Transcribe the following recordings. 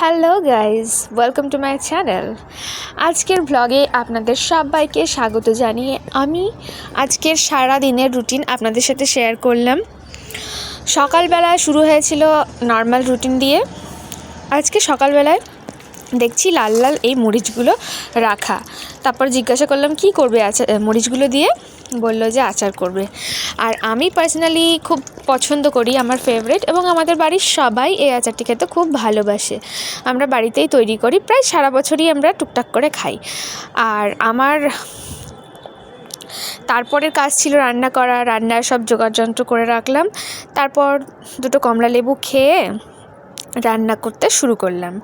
Hello guys welcome to my channel আজকের ব্লগে আপনাদের সবাইকে স্বাগত জানিয়ে আমি আজকের সারা দিনের রুটিন আপনাদের সাথে শেয়ার করলাম। সকালবেলা শুরু হয়েছিল নর্মাল রুটিন দিয়ে। আজকে সকালবেলায় দেখছি লাল লাল এই মরিচগুলো রাখা। তারপর জিজ্ঞাসা করলাম, কি করবে আচার মরিচগুলো দিয়ে? বলল যে, আচার করবে। আর আমি পার্সোনালি খুব পছন্দ করি, আমার ফেভারিট এবং আমাদের বাড়ির সবাই এই আচারটি খেতে খুব ভালোবাসে। আমরা বাড়িতেই তৈরি করি, প্রায় সারা বছরই আমরা টুকটাক করে খাই। আর আমার তারপরের কাজ ছিল রান্না করা, রান্নার সব যোগাড়যন্ত্র করে রাখলাম। তারপর দুটো কমলা লেবু খেয়ে রান্না করতে শুরু করলাম।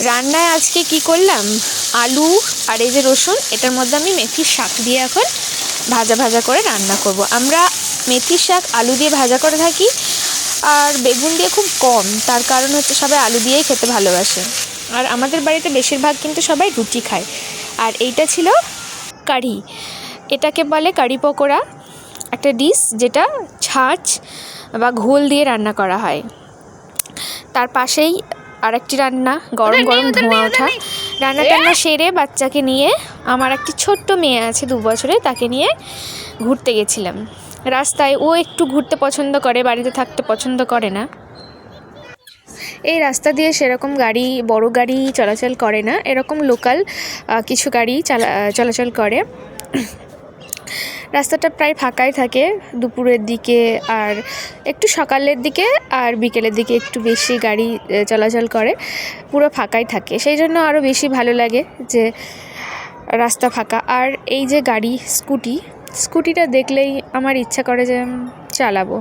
রান্নায় আজকে কি করলাম? আলু আর এই যে রসুন, এটার মধ্যে আমি মেথির শাক দিয়ে এখন ভাজা ভাজা করে রান্না করব। আমরা মেথির শাক আলু দিয়ে ভাজা করে থাকি আর বেগুন দিয়ে খুব কম, তার কারণ হচ্ছে সবাই আলু দিয়েই খেতে ভালোবাসে। আর আমাদের বাড়িতে বেশিরভাগ কিন্তু সবাই রুটি খায়। আর এইটা ছিল কারি। এটাকে বলে কারি পকোড়া। একটা ডিশ যেটা ছাঁচ বা ঘোল দিয়ে রান্না করা হয়। তার পাশেই আরেকটি রান্না গরম গরম ধোঁয়া ওঠা। রান্না টান্না সেরে বাচ্চাকে নিয়ে আমার একটি ছোট্ট মেয়ে আছে দু বছরে তাকে নিয়ে ঘুরতে গেছিলাম। রাস্তায় ও একটু ঘুরতে পছন্দ করে বাড়িতে থাকতে পছন্দ করে না। এই রাস্তা দিয়ে সেরকম গাড়ি বড় গাড়ি চলাচল করে না এরকম লোকাল কিছু গাড়ি চালা চলাচল করে। রাস্তাটা প্রায় ফাঁকাই থাকে, দুপুরের দিকে আর একটু সকালের দিকে আর বিকেলের দিকে একটু বেশি গাড়ি চলাচল করে, পুরো ফাঁকাই থাকে। সেই জন্য আরও বেশি ভালো লাগে যে রাস্তা ফাঁকা। আর এই যে গাড়ি, স্কুটি, স্কুটিটা দেখলেই আমার ইচ্ছা করে যে চালাবো।